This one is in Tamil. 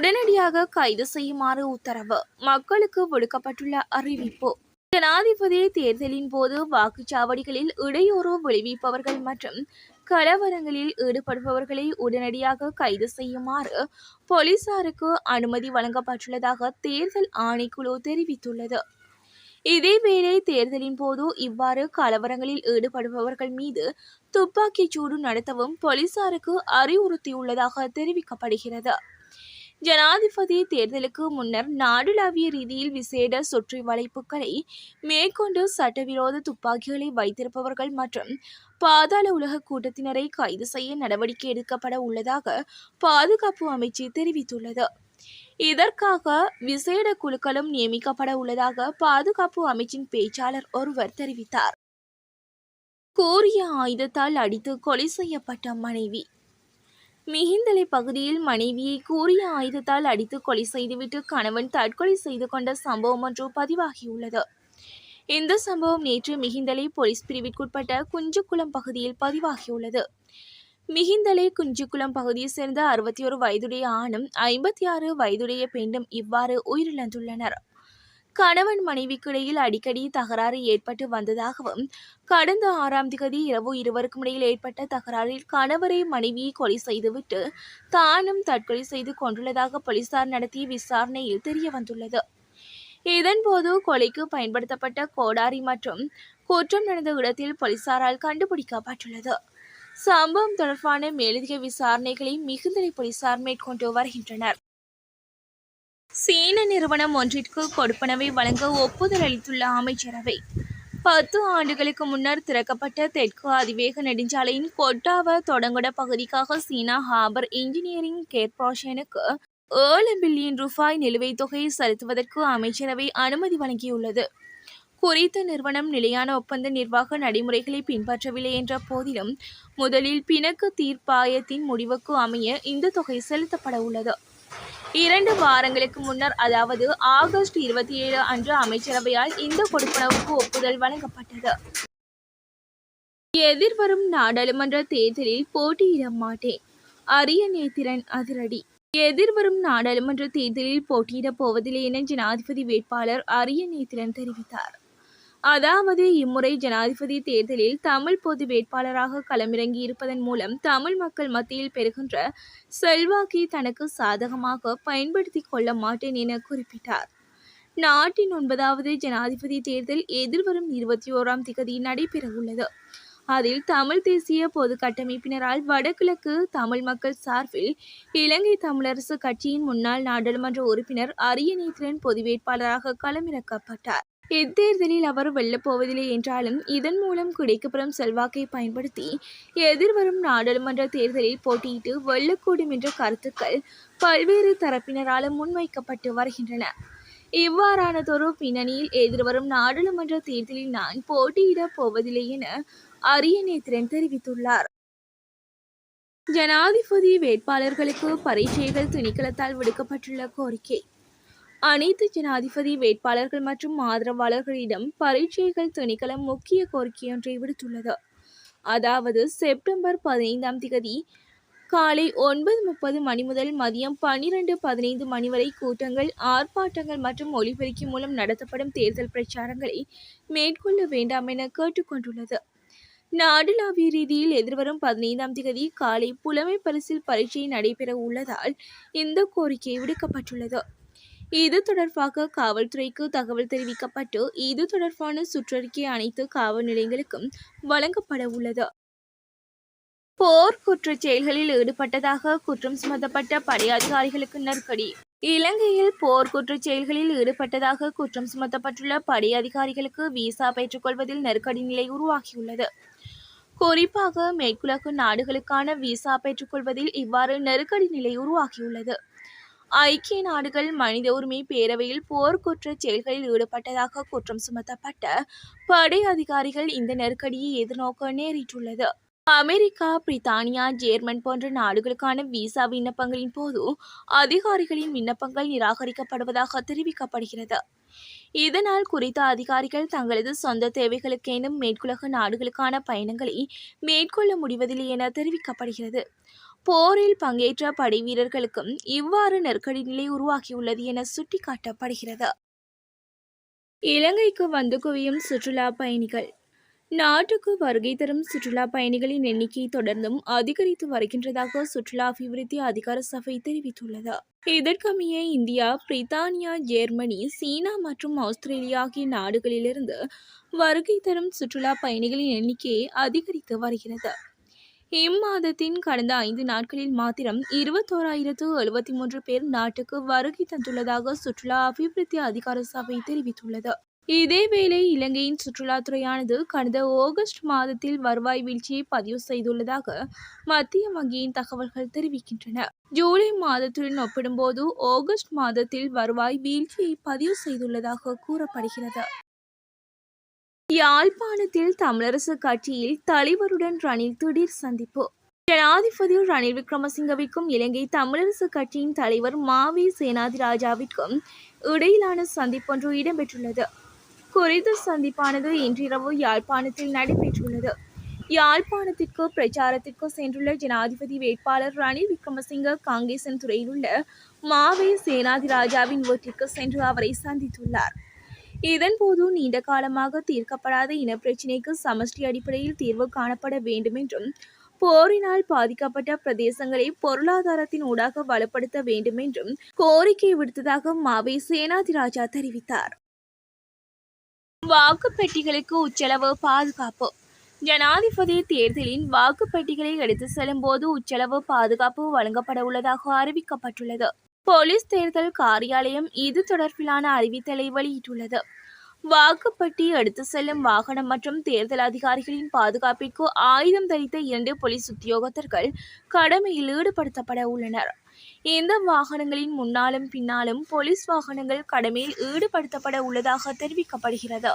உடனடியாக கைது செய்யுமாறு உத்தரவு. மக்களுக்கு விடுக்கப்பட்டுள்ள அறிவிப்பு. ஜனாதிபதி தேர்தலின் போது வாக்குச்சாவடிகளில் இடையூறு விளைவிப்பவர்கள் மற்றும் கலவரங்களில் ஈடுபடுபவர்களை உடனடியாக கைது செய்யுமாறு போலீசாருக்கு அனுமதி வழங்கப்பட்டுள்ளதாக தேர்தல் ஆணைக்குழு தெரிவித்துள்ளது. இதேவேளை தேர்தலின் போது இவ்வாறு கலவரங்களில் ஈடுபடுபவர்கள் மீது துப்பாக்கிச் சூடு நடத்தவும் போலீசாருக்கு அறிவுறுத்தியுள்ளதாக தெரிவிக்கப்படுகிறது. ஜனாதிபதி தேர்தலுக்கு முன்னர் நாடுளாவிய ரீதியில் விசேட சுற்றி வளைப்புகளை மேற்கொண்டு சட்டவிரோத துப்பாக்கிகளை வைத்திருப்பவர்கள் மற்றும் பாதாள உலக கூட்டத்தினரை கைது செய்ய நடவடிக்கை எடுக்கப்பட உள்ளதாக பாதுகாப்பு அமைச்சு தெரிவித்துள்ளது. இதற்காக விசேட குழுக்களும் நியமிக்கப்பட உள்ளதாக பாதுகாப்பு அமைச்சின் பேச்சாளர் ஒருவர் தெரிவித்தார். கூறிய ஆயுதத்தால் அடித்து கொலை செய்யப்பட்ட மனைவி மிகிந்தலை பகுதியில் மனைவியை கூறிய ஆயுதத்தால் அடித்து கொலை செய்துவிட்டு கணவன் தற்கொலை செய்து கொண்ட சம்பவம் ஒன்று பதிவாகியுள்ளது. இந்த சம்பவம் நேற்று மிகிந்தலை போலீஸ் பிரிவிற்குட்பட்ட குஞ்சுக்குளம் பகுதியில் பதிவாகியுள்ளது. மிகிந்தலை குஞ்சுக்குளம் பகுதியைச் சேர்ந்த அறுபத்தி ஒரு வயதுடைய ஆணும் ஐம்பத்தி ஆறு வயதுடைய பெண்ணும் இவ்வாறு உயிரிழந்துள்ளனர். கணவன் மனைவிக்கிடையில் அடிக்கடி தகராறு ஏற்பட்டு வந்ததாகவும் கடந்த ஆறாம் திகதி இரவு இருவருக்கும் இடையில் ஏற்பட்ட தகராறில் கணவரை மனைவியை கொலை செய்துவிட்டு தானும் தற்கொலை செய்து கொண்டுள்ளதாக போலீசார் நடத்திய விசாரணையில் தெரிய வந்துள்ளது இதன்போது கொலைக்கு பயன்படுத்தப்பட்ட கோடாரி மற்றும் குற்றம் நடந்த இடத்தில் போலீசாரால் கண்டுபிடிக்கப்பட்டுள்ளது. சம்பவம் தொடர்பான மேலதிக விசாரணைகளை மிகுந்தலை போலீசார் மேற்கொண்டு வருகின்றனர். சீன நிறுவனம் ஒன்றிற்கு கொடுப்பனவை வழங்க ஒப்புதல் அளித்துள்ள அமைச்சரவை. பத்து ஆண்டுகளுக்கு முன்னர் திறக்கப்பட்ட தெற்கு அதிவேக நெடுஞ்சாலையின் கொட்டாவ தொடங்குட பகுதிக்காக சீனா ஹார்பர் இன்ஜினியரிங் கார்ப்பரேஷனுக்கு ஏழு பில்லியன் ரூபாய் நிலுவைத் தொகையை செலுத்துவதற்கு அமைச்சரவை அனுமதி வழங்கியுள்ளது. குறித்த நிறுவனம் நிலையான ஒப்பந்த நிர்வாக நடைமுறைகளை பின்பற்றவில்லை என்ற போதிலும் முதலில் பிணக்கு தீர்ப்பாயத்தின் முடிவுக்கு அமைய இந்த தொகை செலுத்தப்பட உள்ளது இரண்டு வாரங்களுக்கு முன்னர் அதாவது ஆகஸ்ட் இருபத்தி ஏழு அன்று அமைச்சரவையால் இந்த கொடுப்பனவுக்கு ஒப்புதல் வழங்கப்பட்டது. எதிர்வரும் நாடாளுமன்ற தேர்தலில் போட்டியிட மாட்டேன். அரிய நேத்திரன் அதிரடி. எதிர்வரும் நாடாளுமன்ற தேர்தலில் போட்டியிடப் போவதில்லை என ஜனாதிபதி வேட்பாளர் அரிய நேத்திரன் தெரிவித்தார். அதாவது இம்முறை ஜனாதிபதி தேர்தலில் தமிழ் பொது வேட்பாளராக களமிறங்கி இருப்பதன் மூலம் தமிழ் மக்கள் மத்தியில் பெறுகின்ற செல்வாக்கை தனக்கு சாதகமாக பயன்படுத்தி கொள்ள மாட்டேன் என குறிப்பிட்டார். நாட்டின் ஒன்பதாவது ஜனாதிபதி தேர்தல் எதிர்வரும் இருபத்தி ஓராம் திகதி நடைபெறவுள்ளது. அதில் தமிழ் தேசிய பொது கட்டமைப்பினரால் வடகிழக்கு தமிழ் மக்கள் சார்பில் இலங்கை தமிழரசு கட்சியின் முன்னாள் நாடாளுமன்ற உறுப்பினர் அரியநேத்திரன் பொது வேட்பாளராக களமிறக்கப்பட்டார். இத்தேர்தலில் அவர் வெல்லப் போவதில்லை என்றாலும் இதன் மூலம் கிடைக்கப்பெறும் செல்வாக்கை பயன்படுத்தி எதிர்வரும் நாடாளுமன்ற தேர்தலில் போட்டியிட்டு வெல்லக்கூடும் என்ற கருத்துக்கள் பல்வேறு தரப்பினராலும் முன்வைக்கப்பட்டு வருகின்றன. இவ்வாறானதொரு பின்னணியில் எதிர்வரும் நாடாளுமன்ற தேர்தலில் நான் போட்டியிடப் போவதில்லை என அரியநேத்திரன் தெரிவித்துள்ளார். ஜனாதிபதி வேட்பாளர்களுக்கு பரீட்சைகள் திணைக்களத்தால் விடுக்கப்பட்டுள்ள கோரிக்கை அனைத்து ஜனாதிபதி வேட்பாளர்கள் மற்றும் ஆதரவாளர்களிடம் பரீட்சைகள் திணைக்களம் முக்கிய கோரிக்கையொன்றை விடுத்துள்ளது. அதாவது செப்டம்பர் பதினைந்தாம் திகதி காலை ஒன்பது முப்பது மணி முதல் மதியம் பன்னிரண்டு பதினைந்து மணி வரை கூட்டங்கள் ஆர்ப்பாட்டங்கள் மற்றும் ஒலிபெருக்கி மூலம் நடத்தப்படும் தேர்தல் பிரச்சாரங்களை மேற்கொள்ள வேண்டாம் என கேட்டுக்கொண்டுள்ளது நாடுலாவிய ரீதியில் எதிர்வரும் பதினைந்தாம் திகதி காலை புலமை பரிசில் பரீட்சை நடைபெற உள்ளதால் இந்த கோரிக்கை விடுக்கப்பட்டுள்ளது. இது தொடர்பாக காவல்துறைக்கு தகவல் தெரிவிக்கப்பட்டு இது தொடர்பான சுற்றறிக்கை அனைத்து காவல் நிலையங்களுக்கும் வழங்கப்பட உள்ளது. போர் குற்றச் செயல்களில் ஈடுபட்டதாக குற்றம் சுமத்தப்பட்ட படை அதிகாரிகளுக்கு நெருக்கடி. இலங்கையில் போர் குற்றச் செயல்களில் ஈடுபட்டதாக குற்றம் சுமத்தப்பட்டுள்ள படை அதிகாரிகளுக்கு விசா பெற்றுக்கொள்வதில் நெருக்கடி நிலை உருவாகியுள்ளது. குறிப்பாக மேற்குலகு நாடுகளுக்கான விசா பெற்றுக்கொள்வதில் இவ்வாறு நெருக்கடி நிலை உருவாகியுள்ளது. ஐக்கிய நாடுகள் மனித உரிமை பேரவையில் போர்க்குற்றச் செயல்களில் ஈடுபட்டதாக குற்றம் சுமத்தப்பட்ட படை அதிகாரிகள் இந்த நெருக்கடியை எதிர்நோக்க நேரிட்டுள்ளது. அமெரிக்கா பிரித்தானியா ஜேர்மன் போன்ற நாடுகளுக்கான விசா விண்ணப்பங்களின் போது அதிகாரிகளின் விண்ணப்பங்கள் நிராகரிக்கப்படுவதாக தெரிவிக்கப்படுகிறது. இதனால் குறித்த அதிகாரிகள் தங்களது சொந்த தேவைகளுக்கேனும் மேற்குலக நாடுகளுக்கான பயணங்களை மேற்கொள்ள முடிவதில்லை என தெரிவிக்கப்படுகிறது. போரில் பங்கேற்ற படை வீரர்களுக்கும் இவ்வாறு நெருக்கடி நிலை உருவாகியுள்ளது என சுட்டிக்காட்டப்படுகிறது. இலங்கைக்கு வந்து குவியும் சுற்றுலா பயணிகள். நாட்டுக்கு வருகை தரும் சுற்றுலா பயணிகளின் எண்ணிக்கை தொடர்ந்தும் அதிகரித்து வருகின்றதாக சுற்றுலா அபிவிருத்தி அதிகார சபை தெரிவித்துள்ளது. இதற்கமைய இந்தியா பிரித்தானியா ஜெர்மனி சீனா மற்றும் ஆஸ்திரேலியா ஆகிய நாடுகளிலிருந்து வருகை தரும் சுற்றுலா பயணிகளின் எண்ணிக்கை அதிகரித்து வருகிறது. இம்மாதத்தின் கடந்த ஐந்து நாட்களில் மாத்திரம் இருபத்தோராயிரத்து எழுபத்தி மூன்று பேர் நாட்டுக்கு வருகை தந்துள்ளதாக சுற்றுலா அபிவிருத்தி அதிகார சபை தெரிவித்துள்ளது. இதேவேளை இலங்கையின் சுற்றுலாத்துறையானது கடந்த ஆகஸ்ட் மாதத்தில் வருவாய் வீழ்ச்சியை பதிவு செய்துள்ளதாக மத்திய வங்கியின் தகவல்கள் தெரிவிக்கின்றன. ஜூலை மாதத்துடன் ஒப்பிடும்போது ஆகஸ்ட் மாதத்தில் வருவாய் வீழ்ச்சியை பதிவு செய்துள்ளதாக கூறப்படுகிறது. யாழ்ப்பாணத்தில் தமிழரசு கட்சியில் தலைவருடன் ரணில் திடீர் சந்திப்பு. ஜனாதிபதி ரணில் விக்ரமசிங்கவிற்கும் இலங்கை தமிழரசு கட்சியின் தலைவர் மாவி சேனாதிராஜாவிற்கும் இடையிலான சந்திப்பொன்று இடம்பெற்றுள்ளது. குறித்த சந்திப்பானது இன்றிரவு யாழ்ப்பாணத்தில் நடைபெற்றுள்ளது. யாழ்ப்பாணத்திற்கு பிரச்சாரத்திற்கு சென்றுள்ள ஜனாதிபதி வேட்பாளர் ரணில் விக்ரமசிங்க காங்கேசன் துறையில் உள்ள மாவே சேனாதிராஜாவின் வீட்டிற்கு சென்று அவரை சந்தித்துள்ளார். இதன்போது நீண்ட காலமாக தீர்க்கப்படாத இனப்பிரச்சினைக்கு சமஷ்டி அடிப்படையில் தீர்வு காணப்பட வேண்டும் என்றும் போரினால் பாதிக்கப்பட்ட பிரதேசங்களை பொருளாதாரத்தின் ஊடாக வலுப்படுத்த வேண்டும் என்றும் கோரிக்கை விடுத்ததாக மாவே சேனாதிராஜா தெரிவித்தார். வாக்குப்பெட்டிகளுக்கு உச்சளவு பாதுகாப்பு. ஜனாதிபதி தேர்தலின் வாக்குப்பெட்டிகளை எடுத்து செல்லும் போது உச்சளவு பாதுகாப்பு வழங்கப்பட உள்ளதாக அறிவிக்கப்பட்டுள்ளது. போலீஸ் தேர்தல் காரியாலயம் இது தொடர்பிலான அறிவித்தலை வெளியிட்டுள்ளது. வாக்குப்பட்டி எடுத்து செல்லும் வாகனம் மற்றும் தேர்தல் அதிகாரிகளின் பாதுகாப்பிற்கு ஆயுதம் தரித்த இரண்டு போலீஸ் உத்தியோகத்தர்கள் கடமையில் ஈடுபடுத்தப்பட உள்ளனர். இந்த வாகனங்களின் முன்னாலும் பின்னாலும் போலீஸ் வாகனங்கள் கடமையில் ஈடுபடுத்தப்பட உள்ளதாக தெரிவிக்கப்படுகிறது.